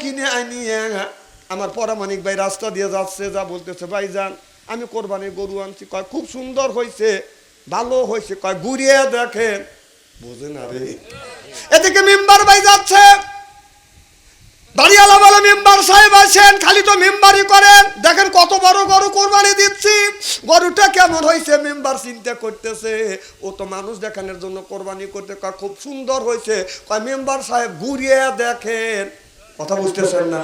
কিনে আনিয়ে আমার পরামানিক ভাই রাস্তা দিয়ে যাচ্ছে, যা বলতেছে, ভাই যান, আমি কোরবানির গরু আনছি। কয়, খুব সুন্দর হয়েছে ভালো হয়েছে কয়, ঘুরিয়ে দেখেন। বোঝে না রে। এদিকে মেম্বার ভাই যাচ্ছে। দাঁড়িয়ালা বলে, মেম্বার সাহেব আছেন খালি তো মেম্বারই করেন। দেখেন কত বড় গরু কোরবানি দিচ্ছি। গরুটা কেমন হয়েছে মেম্বার চিন্তা করতেছে, ও তো মানুষ দেখানোর জন্য কোরবানি করতে। কয়, খুব সুন্দর হয়েছে কয়, মেম্বার সাহেব, ঘুরিয়ে দেখেন। কথা বুঝতেছেন না।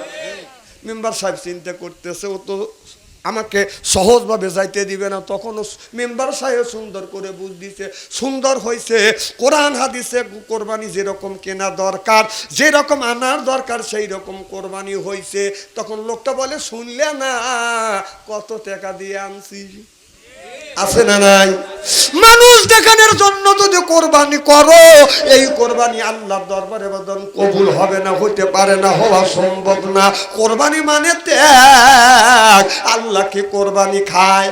মেম্বার সাহেব চিন্তা করতেছে, ও তো আমাকে সহজভাবে যাইতে দিবে না। তখনও মেম্বার সাহেব সুন্দর করে বুঝ দিছে, সুন্দর হয়েছে কোরআন, হাদিসে কোরবানি যেরকম কেনা দরকার, যেরকম আনার দরকার সেই রকম কোরবানি হয়েছে তখন লোকটা বলে, শুনলে না, কত টাকা দিয়ে আনছি? আছে না নাই? মানুষ দেখানোর জন্য যদি কোরবানি করো, এই কোরবানি আল্লাহর দরবারে বদন কবুল হবে না হতে পারে না, হওয়া সম্ভব না। কোরবানি মানে ত্যাগ। আল্লাহ কি কোরবানি খায়?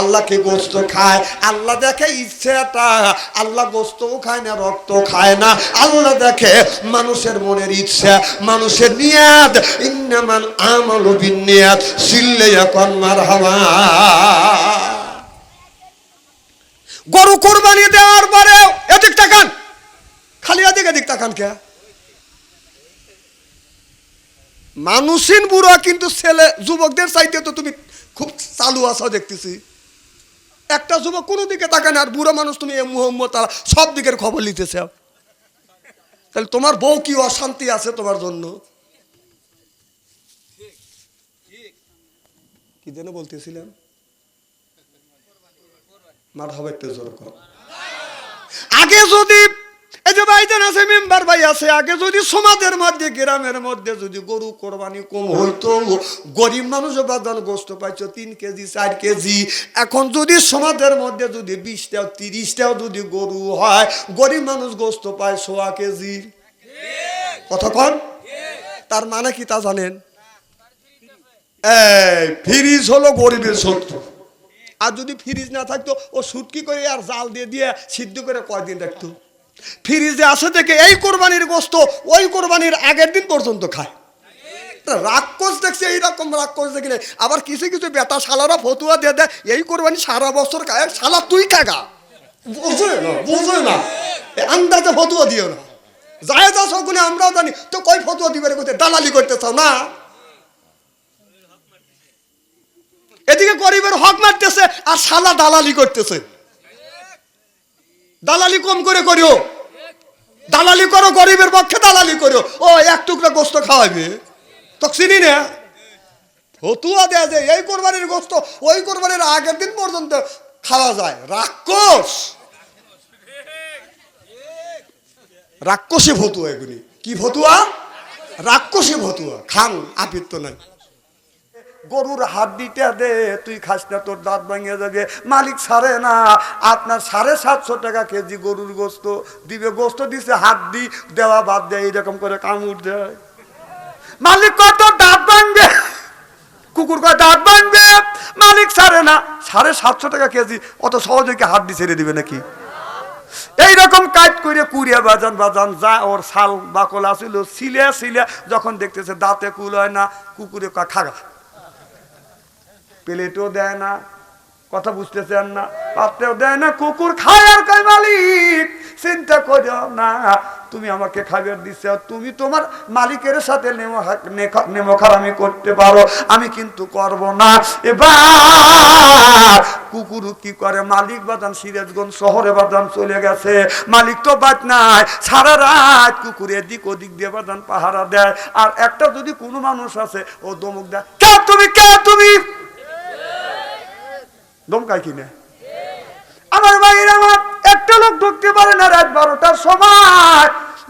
আল্লাহ কি গোস্ত খায়? আল্লাহ দেখে ইচ্ছেটা। আল্লাহ গোস্তও খায় না রক্ত খায় না। আল্লাহ দেখে মানুষের মনের ইচ্ছা, মানুষের নিয়াদ। ইন্নামান আমল বিনিয়াদ। সিল্লে এখন মার হাওয়া গরু কোরবানি দেওয়ার পরে এদিক তাকান। খালি এদিক এদিক তাকান কে? মানুষিন বুড়ো কিন্তু ছেলে, যুবকদের চাইতে তো তুমি খুব চালু আছো দেখতেছি। একটা যুবক কোনো দিকে তাকান আর বুড়ো মানুষ তুমি এ মুহম্মদ তারা সব দিকের খবর নিতেছে। তাহলে তোমার বউ কি অশান্তি আছে তোমার জন্য? কি যেন বলতেছিলাম আগে যদি, এই যে ভাইজান আছে, মেম্বার ভাই আছে, আগে যদি সমাজের মধ্যে, গ্রামের মধ্যে যদি গরু, কোরবানি কম হইতো, গরিব মানুষ বাদান গোস্ত পাইছো তিন কেজি, চার কেজি, এখন যদি সমাজের মধ্যে যদি বিশটাও, তিরিশটাও যদি গরু হয়, গরিব মানুষ গোস্ত পায় সোয়া কেজি। কতক্ষণ তার মানে কি তা জানেন? এই, ফ্রিজ হলো গরিবের শত্রু। আর যদি ফ্রিজ না থাকতো, ও সুটকি করে আর জাল দিয়ে দিয়ে সিদ্ধ করে কয়দিন রাখতো? ফ্রিজে আসে থেকে এই কোরবানির গোস্ত, ওই কোরবানির আগের দিন পর্যন্ত খায়। রাক্ষস দেখছে, এইরকম রাক্ষস দেখলে আবার কিছু কিছু বেটা শালারা ফতুয়া দিয়ে দেয়, এই কোরবানি সারা বছর খায়। শালা, তুই খাগা? বুঝে না বুঝে না। আন্দাজে ফতুয়া দিও না। যায় যা সগুনে আমরাও জানি। তো কই ফতুয়া দিবে কোথায়? দালালি করতে চাও না? এদিকে গরিবের হক মারতেছে আর শালা দালালি করতেছে। দালালি কম করে করিও। দালালি করো, গরিবের পক্ষে দালালি করো ও, এক টুকরা গোস্ত খাওয়াবে তো চিনি না? ফতুয়া দেয়া যায়, এই কোরবানির গোস্ত, ওই কোরবানির আগের দিন পর্যন্ত খাওয়া যায়। রাক্ষস! রাক্ষসী ফতুয়া এগুলি। কি ফতুয়া? রাক্ষসী ফতুয়া। খান আপিত্ত নাই। গরুর হাত হাড্ডিটা দে, তুই খাস না, তোর দাঁত ভাঙিয়ে যাবে। মালিক ছাড়ে না, আপনার সাড়ে সাতশো টাকা কেজি গরুর গোস্ত দিবে। গোস্ত দিছে হাড্ডি, দেওয়া বাদ দেয়, এইরকম করে কামড় দেয়। মালিক কত দাঁত ভাঙবে। কুকুর কয়, দাঁত ভাঙবে। মালিক ছাড়ে না, সাড়ে সাতশো টাকা কেজি, অত সহজে কি হাড্ডি ছেড়ে দিবে নাকি? এইরকম কাজ করে কুড়িয়া বাজান বাজান, যা ওর শাল, বাকল আসিল সিলে সিলে, যখন দেখতেছে দাঁতে কুল হয় না, কুকুরে খাগা প্লেটও দেয় না, কথা বুঝতেছেন না পাত্রেও দেয় না, কুকুর খায় আর কয় মালিক? চিন্তা করিও না, তুমি আমাকে খাবার দিচ্ছ তুমি তোমার মালিকের সাথে নেমখারামি করতে পারো, আমি কিন্তু করব না। এবার কুকুর কি করে? মালিক বাদান সিরাজগঞ্জ শহরে বাদান চলে গেছে। মালিক তো বাদ নাই, সারা রাত কুকুর এদিক ওদিক দিয়ে বাদান পাহারা দেয়। আর একটা যদি কোনো মানুষ আছে, ও দমুক দেয়, কে তুমি? কে তুমি? দমকায় কিনে? আমার ভাইয়ের আমার একটা লোক ঢুকতে পারে না রাত বারোটার সময়।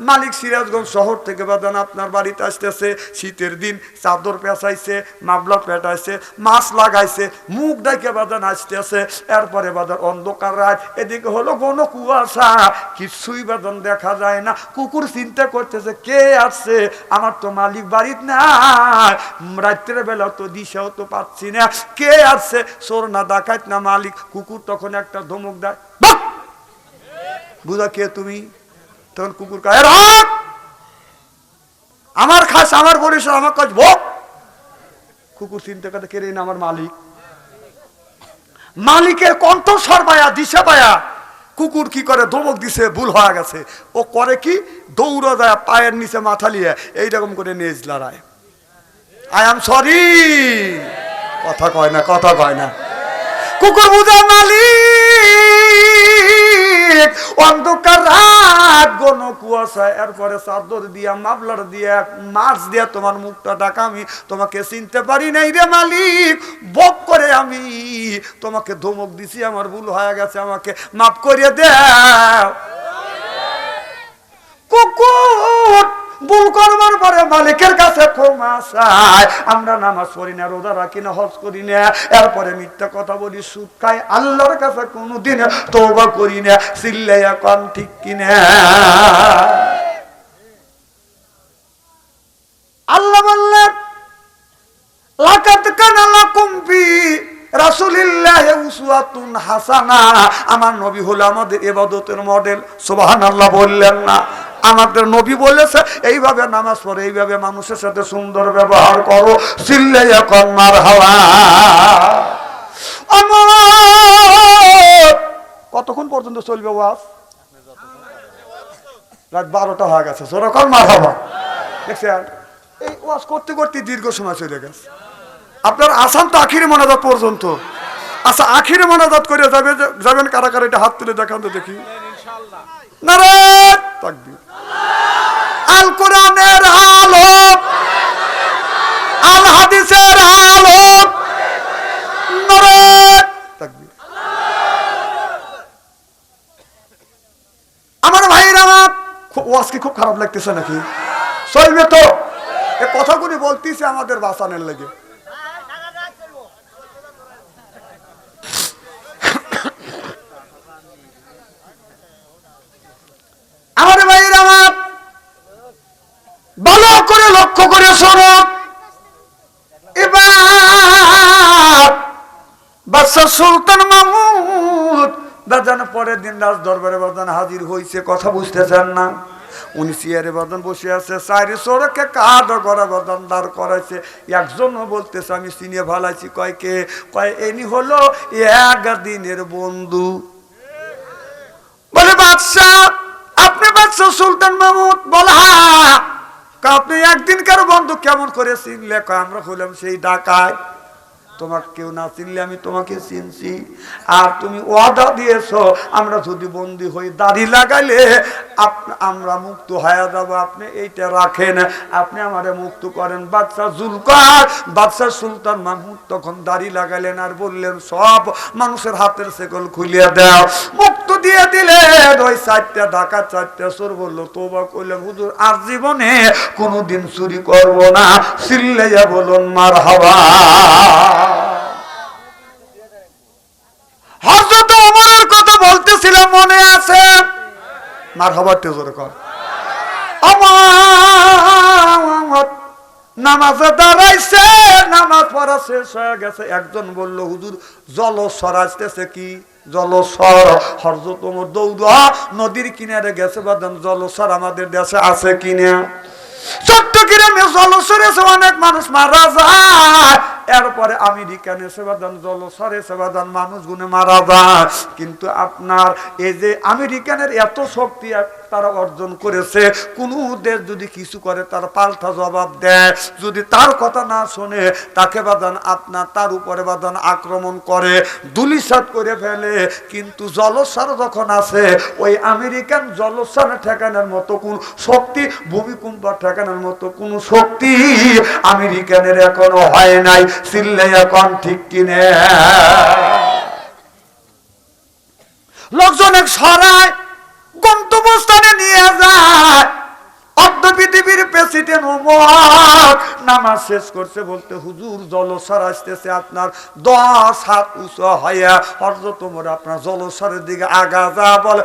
মালিক সিরাজগঞ্জ শহর থেকে বাদান আপনার বাড়িতে আসতেছে। শীতের দিন চাদর পেঁচাইছে মাবলা পেটাইছে মাছ লাগাইছে, মুখ ডাকে বাদান আসতেছে। এরপরে বাদান অন্ধকার রাত, এদিকে হলো ঘন কুয়াশা, কিছুই বাদান দেখা যায় না। কুকুর চিন্তা করতেছে, কে আসছে আমার তো মালিক বাড়িতে না রাত্রের বেলা তো দিশাও তো পাচ্ছি না। কে আসছে সোর না ডাকাত না মালিক। কুকুর তখন একটা ধমক দেয়! বুঝা কে তুমি? তখন কুকুর কয়! আমার খাস, আমার বলিস আমার কাজ ভোগ! কুকুর চিনতে কথা কে রে, না আমার মালিক? মালিকের কণ্ঠস্বর পায়া দিশা পায়া কুকুর কি করে, ধমক দিছে, ভুল হয়ে গেছে। ও করে কি? দৌড়া যায় পায়ের নিচে মাথা লিয়ে, এইরকম করে নেজ লড়ায়। I am sorry! কথা কয় না, কথা কয় না। কুকুর বুঝা, মালিক! অন্ধকার রাত, গণ কুয়াশায়। এরপরে চাদর দিয়া, মাফলার দিয়া মাছ দিয়া তোমার মুখটা ডাকা আমি তোমাকে চিনতে পারি নাই রে মালিক। বক করে আমি তোমাকে ধমক দিছি, আমার ভুল হয়ে গেছে, আমাকে মাফ করিয়ে দে কুকুর ভুল করবার পরে মালিকের কাছে ক্ষমা চাই আমরা নামাজ পড়ি না, রোজা রাখি না, হজ করি না। এরপরে মিথ্যা কথা বলি, সুদ খাই, আল্লাহর কাছে কোনোদিন তৌবা করি না, চিল্লাইয়া কন, ঠিক কিনা? আল্লাহ বললেন আমার নবী হলো আমাদের ইবাদতের মডেল। সুবহানাল্লাহ বললেন না। আমাদের নবী বলেছে, এইভাবে নামাজ পড়ে, এইভাবে মানুষের সাথে সুন্দর ব্যবহার করো চিল্লে এখন মার হাওয়া। কতক্ষণ পর্যন্ত চলবে ওয়াজ? রাত বারোটা হয়ে গেছে যেরকম মার হাওয়া। দেখছেন? এই ওয়াজ করতে করতে দীর্ঘ সময় চলে গেছে। আপনার আসাম তো আখিরে মনাজাত পর্যন্ত। আচ্ছা আখিরে মনাজাত করে যাবে যাবেন কারা কারা এটা হাত তুলে দেখান তো দেখি। নারায়ণ আল কোরআনের আলো আল হাদিসের আলো নারায়ণ তাকবীর। আমার ভাইয়ের আমার খুব ওয়াজ কি খুব খারাপ লাগতেছে নাকি? চলবে তো। এ কথাগুলি বলতেছে আমাদের বাঁচানোর লেগে আমার ভাইয়ের আমার ভালো করে লক্ষ্য করে শোনো এবার বাদশাহ সুলতান মাহমুদ বাজান পরের দিন রাজ দরবারে বাজান হাজির হয়েছে কথা বুঝতেছেন না। উনি বসে আছে চারি সড়কে কাঠ করা বাদন দাঁড় করাইছে। একজন বলতেছে, আমি কয় এনি হলো এক দিনের বন্ধু। বলে, বাদশাহ, আপনি সুলতান মাহমুদ বলে হ্যাঁ কা আপনি একদিনকার বন্ধু কেমন করে চিনলে? কয়, আমরা হলাম সেই ডাকায় তোমাকে কেউ না চিনলে আমি তোমাকে চিনছি। আর তুমি ওয়াদা দিয়েছ, আমরা যদি বন্দি হই, দাড়ি লাগাইলে আমরা মুক্ত হয়ে যাব। আপনি এইটা রাখেন। আপনি আমারে মুক্ত করেন। বাদশাহ জুলকার, বাদশাহ সুলতান মাহমুদ তখন দাড়ি লাগালেন আর বললেন, সব মানুষের হাতের সেকল খুলিয়ে দাও। মুক্ত দিয়ে দিলেন। ওই চারটা ঢাকা, চারটা চোর বলল তোবা কইলেন হুজুর, আর জীবনে কোনোদিন চুরি করব না। সিল্লাইয়া বলুন মার হাওয়া হজরত ওমরের কথা বলতেছিলাম মনে আছে? তেজোর কর। নামাজে দাঁড়াইছে, নামাজ পড়া শেষ হয়ে গেছে। একজন বলল, হুজুর, জলস্বর আসতেছে কি? জলস্বর হরজত দৌড়া, নদীর কিনারে গেছে বাদান জলস্বর আমাদের দেশে আছে কিনা চট্টগ্রামে জলস্বর এসে অনেক মানুষ মারা যায়। এরপরে আমেরিকানে সেবাদান জলসরে সেবাদান মানুষ গুনে মারা যায়। কিন্তু আপনার এই যে আমেরিকানের এত শক্তি তারা অর্জন করেছে। কোন দেশ যদি কিছু করে, তার পাল্টা জবাব দেয়। যদি তার কথা না শোনে, তাকে বাদান আপনার তার উপরে বাদান আক্রমণ করে দুলিশাত করে ফেলে। কিন্তু জলসার যখন আছে ওই আমেরিকান জলসার ঠেকানোর মতো কোন শক্তি, ভূমিকম্প ঠেকানোর মতো কোন শক্তি আমেরিকানের এখনও হয় নাই। চিল্লে এখন ঠিক কিনে? লোকজন এক সরায় গন্তব্যস্থানে নিয়ে যায়। অর্ধ পৃথিবীর প্রেসিডেন্ট নামাজ শেষ করছে বলতে, হুজুর আপনার দশ আপনার দিকে আগা যা বলে।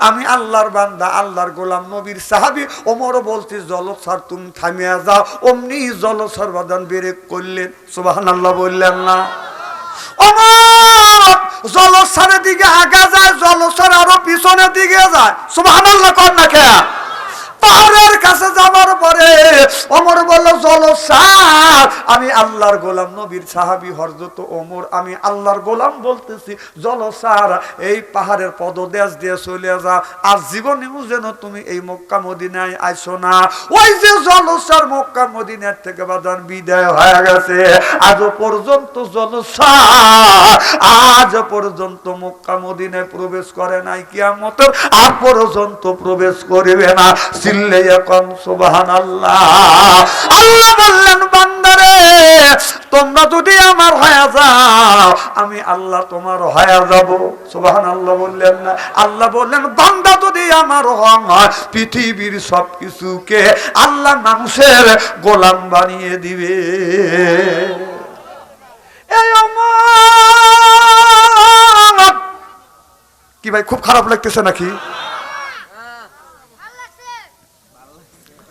আমি আল্লাহর বান্দা, আল্লাহর গোলাম নবীর সাহাবি। ওমর বলছি, জলসার তুমি থামিয়া যাও। অমনি জলসার বাদান বেরেক করলেন। সুবাহান আল্লাহ বললেন না। অমর জলসারের দিকে আগা যায়, জলসার আরও পিছনের দিকে যায়। সুবাহ কর না খেয়া পাহাড়ের কাছে যাবার পরে অমর বলল জলসার আমি আল্লাহর গোলাম, নবীর সাহাবি হরজত ওমর, আমি আল্লাহর গোলাম বলতেছি জলসার এই পাহাড়ের পদদেশ দিয়ে চলে যা, আর জীবনেও যেন তুমি এই মক্কা মদিনায় আইসো না। ওই যে জলসার মক্কা মদিনার থেকে বাদান বিদায় হয়ে গেছে। আজও পর্যন্ত জলসা আজ পর্যন্ত মক্কা মদিনায় প্রবেশ করে নাই কিয়ামতের, আর পর্যন্ত প্রবেশ করিবে না। চিল্লে এখন সুবাহান আল্লাহ আল্লাহ বললেন, বান্দারে, তোমরা যদি আমার হয়ে যাও, আমি আল্লাহ তোমার হয়ে যাব। সুবাহান আল্লাহ বললেন না। আল্লাহ বললেন, বান্দা যদি আমার হয় পৃথিবীর সব কিছুকে আল্লাহ মানুষের গোলাম বানিয়ে দিবে। কি ভাই, খুব খারাপ লাগতেছে নাকি?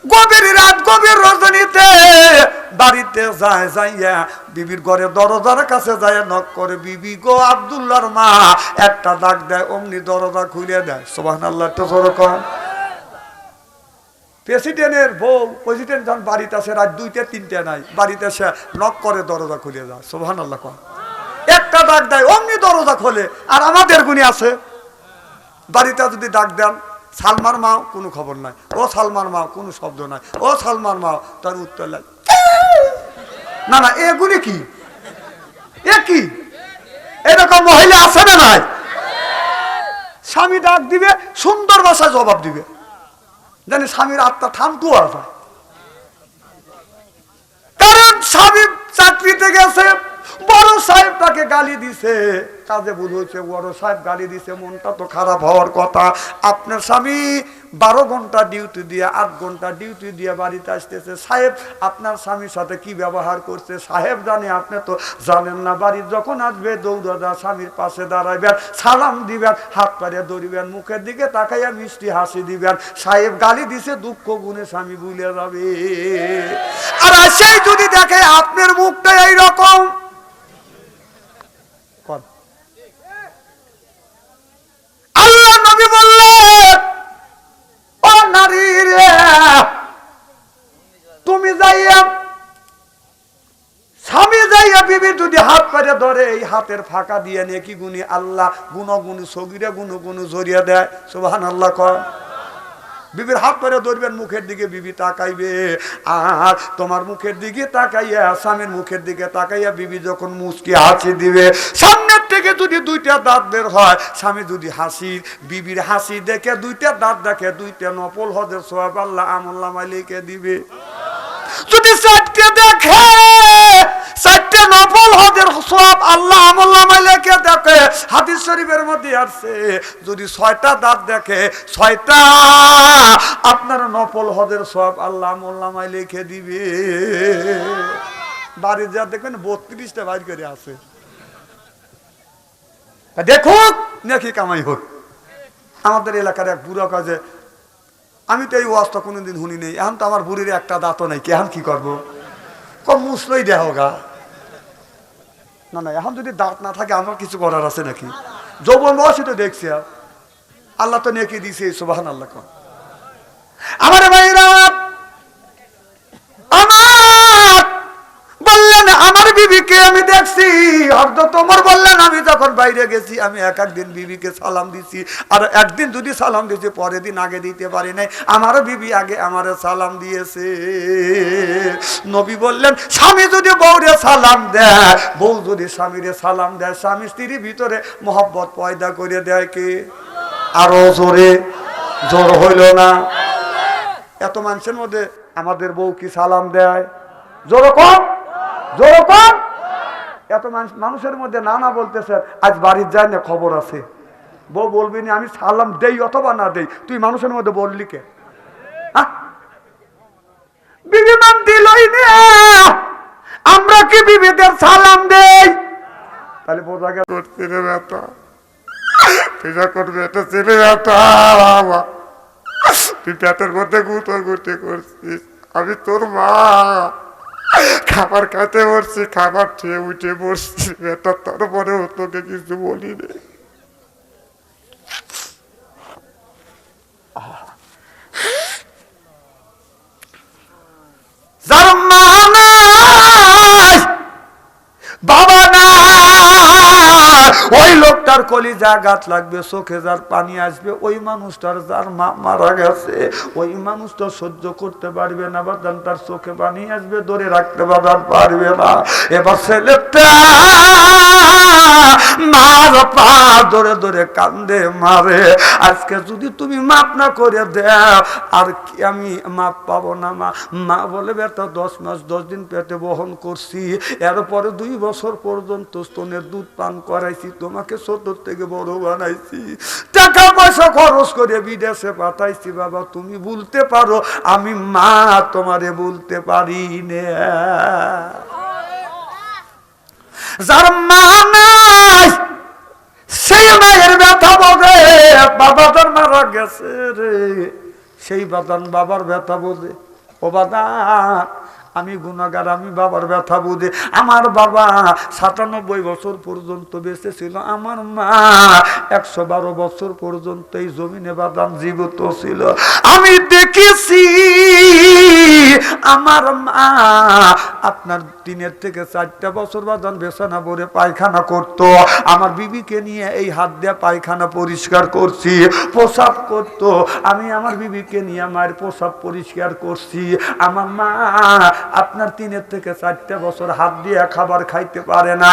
গভীর রাত, গভীর রজনীতে বাড়িতে যায়, যাইয়া বিবির ঘরে দরজার কাছে যায় নক করে, বিবি গো আব্দুল্লাহর মা। একটা ডাক দেয়, অমনি দরজা খুলে দেয়। সোবাহান আল্লাহ তো প্রেসিডেন্টের বউ, প্রেসিডেন্ট যখন বাড়িতে আসে, রাত দুইটা, তিনটে নাই, বাড়িতে সে নক করে, দরজা খুলে যায়। সোহান আল্লাহ কন। একটা ডাক দেয়, অমনি দরজা খোলে, আর আমাদের গুণী আছে। বাড়িতে যদি ডাক দেন সালমার মা কোনো খবর নাই। ও সালমার মা কোনো শব্দ নাই। ও সালমার মা তার উত্তর লাগে না না, এগুলি কি? এ কি? এরকম মহিলা আছে না নাই? স্বামী ডাক দিবে, সুন্দর ভাষায় জবাব দিবে। জানি স্বামীর আত্মা ঠান্টু আছে কারণ স্বামী চাকরিতে গেছে বড় সাহেব তাকে গালি দিছে। কাজে ভুল হয়েছে, বড় সাহেব গালি দিছে, মনটা তো খারাপ হওয়ার কথা। আপনার স্বামী বারো ঘণ্টা ডিউটি দিয়ে, আট ঘণ্টা ডিউটি দিয়ে বাড়িতে আসতেছে। সাহেব, আপনার স্বামীর সাথে কি ব্যবহার করছে? সাহেব জানে, আপনি তো জানেন না। বাড়ির যখন আসবে দৌড়া স্বামীর পাশে দাঁড়াইবেন, সালাম দিবেন, হাত পাড়িয়ে দৌড়িবেন মুখের দিকে তাকাইয়া মিষ্টি হাসি দিবেন। সাহেব গালি দিছে, দুঃখ গুণে স্বামী ভুলে যাবে। আর সেই যদি দেখে, আপনার মুখটা এইরকম কর। আল্লাহ নবী বললেন ও নারী রে তুমি যাইয়া স্বামী যাইয়া বিবি হাত ধরে এই হাতের ফাঁকা দিয়ে নিয়ে কি গুনি আল্লাহ? গুণ গুনি সগিরে গুণ গুণ জড়িয়ে দেয়। সুবাহান আল্লাহ কর বিবির হাত ধরে ধরবেন, মুখের দিকে বিবি তাকাইবে। আর তোমার মুখের দিকে তাকাইয়া, স্বামীর মুখের দিকে তাকাইয়া বিবি যখন মুচকি হাসি দিবে, সামনের থেকে যদি দুইটা দাঁত বের হয়, স্বামী যদি হাসি, বিবির হাসি দেখে দুইটা দাঁত দেখে, দুইটা নপল হদের সোয়াব আল্লাহ আমল্লাহ লিখে দিবে। যদি চারটে দেখে চারটে নফল হদের সব আল্লাহ আমল্লাহ মাইলেকে দেখে, হাদিস শরীফের মধ্যে আসছে, যদি ছয়টা দাঁত দেখে, ছয়টা, আপনার নফল হদের সব আল্লাহ আমল্লাহ মাই লিখে দিবে। বাড়ি যা দেখবেন, বত্রিশটা বাইর করে আছে। দেখুক, নাকি কামাই হোক। আমাদের এলাকার এক বুড়ো কাজে, আমি তো এই ওয়াজটা কোনোদিন শুনি নেই, এখন তো আমার বুড়ির একটা দাঁতও নাই, এখন কি করব? কম মুসলই দেহ গা। না না, এখন যদি দাঁত না থাকে, আমার কিছু করার আছে নাকি? যৌবন বয়সে তো দেখছি আল্লাহ তো নেকি দিছে সুবাহান আল্লাহ আমার ভাইরা আমার বললেন আমার বিবিকে আমি তোমার বললেন, আমি যখন বাইরে গেছি, আমি এক একদিন বিবিকে সালাম দিছি। আর একদিন যদি সালাম পরের দিন আগে দিতে পারি নাই। আমারও বিবি আগে আমার সালাম দিয়েছে। নবী বললেন, স্বামী যদি বউরে সালাম দেয়, বউ যদি স্বামীরে সালাম দেয়, স্বামী স্ত্রীর ভিতরে মহব্বত পয়দা করে দেয় কে? আরও জোরে। জোর হইল না। এত মানুষের মধ্যে আমাদের বউ কি সালাম দেয়? জোর কম? জোর কম? এত মানুষ মানুষের মধ্যে না না বলতেছে, আজ বাড়ির যায় না, খবর আছে। বউ বলবি না, আমি সালাম দেই অথবা না দেই। তুই মানুষের মধ্যে বললি কে? আমরা কি বিবিদের সালাম দেই? তাহলে বোঝা গেল করছি রে বেটা তুই যখন ছেলে বেটা তুই পেটের মধ্যে গুতো গুটি করছিস। আমি তোর মা। খাবার খাতে বসছি খাবার খেয়ে উঠে বসছি। এটা তারপরেও তোকে কিছু বলিনি কলিজা গাছ লাগবে, চোখে যার পানি আসবে, ওই মানুষটার যার মা মারা গেছে, ওই মানুষটা সহ্য করতে পারবে না বা যান তার চোখে পানি আসবে, ধরে রাখতে পারবে না। এবার ছেলেটা ধরে কান্দে, মারে। আজকে যদি তুমি মাপ না করে দেও, আর কি আমি মাপ পাবো না, মা? মা বলে বেটা দশ মাস, দশ দিন পেটে বহন করছি। এরপরে দুই বছর পর্যন্ত স্তনের দুধ পান করাইছি, তোমাকে ছোট থেকে বড় বানাইছি। টাকা পয়সা খরচ করে বিদেশে পাঠাইছি, বাবা, তুমি বলতে পারো, আমি মা তোমারে বলতে পারি না। যার মা নাই সেই মায়ের ব্যথা বোঝে বাবা তার মারা গেছে রে। সেই বাদান বাবার ব্যথা বোঝে ও বাদান, আমি গুণাগার আমি বাবার ব্যথা বুঝে আমার বাবা সাতানব্বই বছর পর্যন্ত বেঁচে ছিল আমার মা একশো বারো বছর পর্যন্ত এই জমিনে বাদান জীবিত ছিল। আমি দেখেছি আমার মা আপনার তিনের থেকে চারটা বছর বাদান বেছানা ভরে পায়খানা করত। আমার বিবিকে নিয়ে এই হাত দিয়ে পায়খানা পরিষ্কার করছি, প্রসাব করত। আমি আমার বিবিকে নিয়ে মায়ের প্রসাব পরিষ্কার করছি। আমার মা আপনার তিনের থেকে চারটা বছর হাত দিয়ে খাবার খাইতে পারে না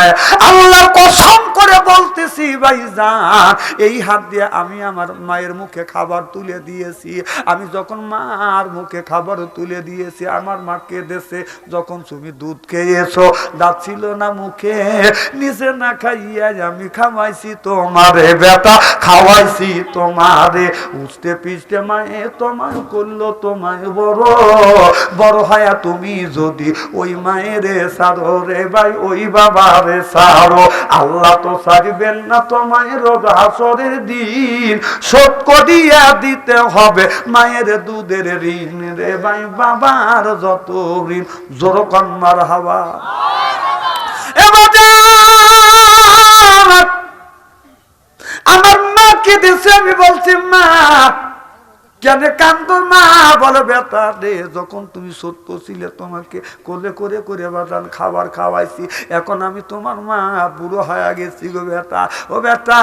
আল্লাহ কসম করে বলতেছি ভাই যান এই হাত দিয়ে আমি আমার মায়ের মুখে খাবার তুলে দিয়েছি। আমি যখন মার মুখে খাবার তুলে দিয়েছি, আমার মা কেঁদেছে। যখন তুমি দুধ খেয়েছো, দাঁত ছিল না মুখে। নিচে না খাইয়া আমি খাওয়াইছি তোমারে, বেটা, খাওয়াইছি তোমারে। উঠতে পিছতে মায়ে তোমায় করল তোমায় বড়। বড় হায়া তুমি যদি ওই মায়েরে সারো রে ভাই, ওই বাবারে সারো আল্লাহ তো সারিবেন না তোমায় রোজ হাসরের দিন। শোধ করিয়া দিতে হবে মায়ের দুধের ঋণ রে ভাই, বাবার যত ঋণ। জোর কন্যার হাওয়া কেন কান্দ মা বলে বেটা, রে, যখন তুমি সত্য ছিলে, তোমাকে করে করে করে বাদান খাবার খাওয়াইছি, এখন আমি তোমার মা বুড়ো হয়ে গেছি গো বেটা। ও বেটা,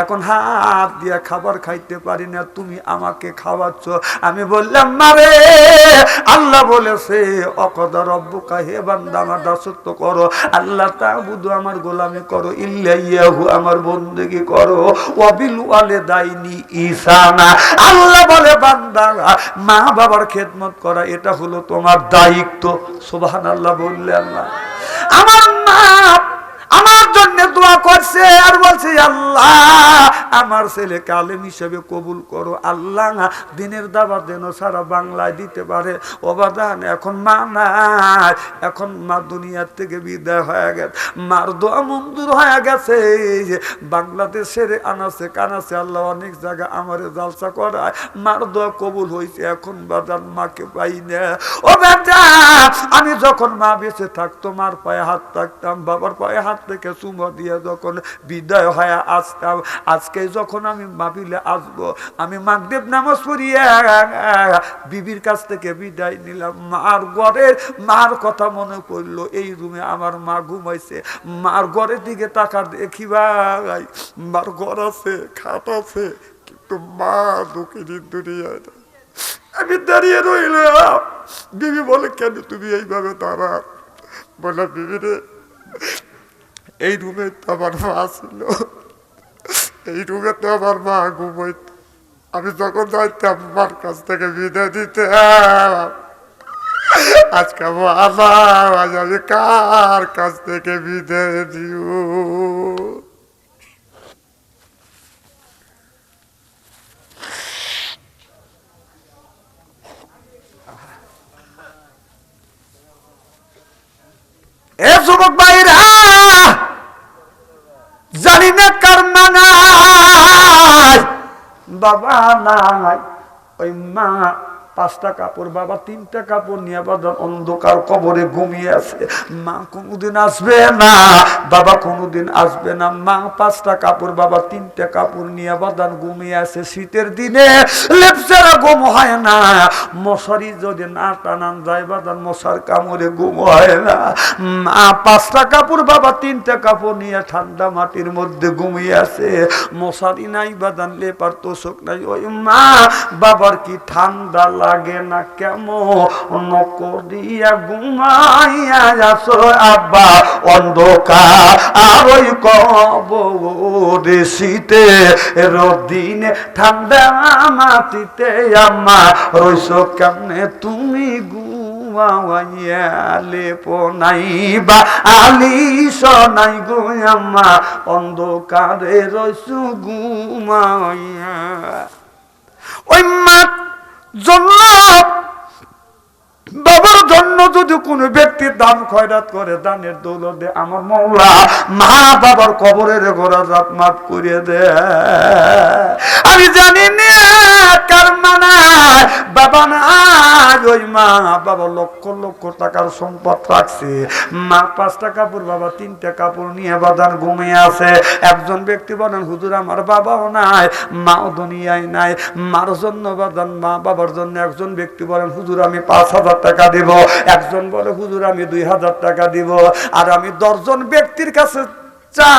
এখন হাত দিয়ে খাবার খাইতে পারি না, তুমি আমাকে খাওয়াচ্ছ। আমি বললাম, মা রে, আল্লাহ বলেছে অকদর রব্বুকা, হে বান্দা, আমার দাসত্ব করো। আল্লাহ তা বুধু আমার গোলামি করো। ইল্লাইয়াহু, আমার বন্দেগি করো। অবিল ওয়ালে দাইনি ইসানা আল্লাহ বলে বান্দা মা বাবার খেদমত করা, এটা হলো তোমার দায়িত্ব। সোভান আল্লাহ। বললেন না আমার মা আমার জন্য দোয়া করছে আর বলছে, আল্লাহ, আমার ছেলে কালেম হিসেবে কবুল করো। আল্লাহ, দিনের দাবা যেন সারা বাংলায় দিতে পারে। অবাদান এখন মা নাই, এখন মা দুনিয়ার থেকে বিদায় হয়ে গেছে। মার দোয়া মঞ্জুর হয়ে গেছে। বাংলাদেশের আনাছে কানাছে আল্লাহ অনেক জায়গা আমার জালসা করায়। মার দোয়া কবুল হয়েছে, এখন বাদান মাকে পাই না। ও বেটা, আমি যখন মা বেঁচে থাকতো, মার পায়ে হাত থাকতাম বাবার পায়ে হাত থেকে চুমো দিয়ে যখন বিদায় হয়ে আসতাম, আজকে যখন আমি ভাবিলে আসব, আমি মাগদেব নামাজ পড়িয়া বিবির কাছ থেকে বিদায় নিলাম। মার ঘরের, মার কথা মনে পড়ল, এই রুমে আমার মা ঘুমাইছে। মার ঘরের দিকে টাকা দেখি ভাই, মার ঘর আছে, খাট আছে, কিন্তু মা দুঃখিনী দুনিয়ায় না। আমি দাঁড়িয়ে রইলাম। বিবি বলে, কেন তুমি এইভাবে দাঁড়া বলে, বিবি রে এই রুমে তো আমার মা ছিল। এই রুমে তো আমার মা ঘুমাইত। আমি যখন যাইতাম মার কাছ থেকে বিদায় দিতে আজকে আজ আমি কার কাছ থেকে বিদায় দিও এ যুবক ভাইরা বাবা নাই। ওই মা পাঁচটা কাপড়, বাবা তিনটা কাপড় নিয়ে বাদান অন্ধকার কবরে ঘুমিয়ে আছে। মা কোনোদিন আসবে না। বাবা কোনোদিন আসবে না। মা পাঁচটা কাপড়, বাবা তিনটা কাপড় নিয়ে বাদান ঘুমিয়ে আছে। শীতের দিনে লেপসারা ঘুম হয় না। মশারি যদি না টানান যায় বাদান মশার কামড়ে ঘুম হয় না। মা পাঁচটা কাপড়, বাবা তিনটা কাপড় নিয়ে ঠান্ডা মাটির মধ্যে ঘুমিয়ে আছে। মশারি নাই বাদান লেপার তোষক নাই। ওই মা, বাবার কি ঠান্ডা লাগে না কেমন? করিয়া ঘুমাইয়া আসো আব্বা, অন্ধকার। আর ওই কবরে শীতে রদিনে ঠান্ডা মাটিতে আম্মা রইস কেমনে? তুমি গো অন্ধকারে ওই মা জন্য বাবার জন্য যদি কোনো ব্যক্তি দান খয়রাত করে, দানের দৌলতে আমার মৌলা মা বাবার কবরের ঘোরা রাত মাফ করিয়ে দে। আমি জানি না কার মানায় বাবা ওই মা বাবা লক্ষ লক্ষ টাকার সম্পদ রাখছে। মা পাঁচটা কাপড়, বাবা তিনটা কাপড় নিয়ে বাদান আছে। একজন ব্যক্তি বলেন, হুজুর, আমার বাবাও নাই, মাও দুনিয়ায় নাই। মার জন্য বাদান, মা বাবার জন্য। একজন ব্যক্তি বলেন, হুজুর, আমি পাঁচ হাজার টাকা দিব। একজন বলে, হুজুর, আমি দুই হাজার টাকা দিব। আর আমি দশজন ব্যক্তির কাছে চা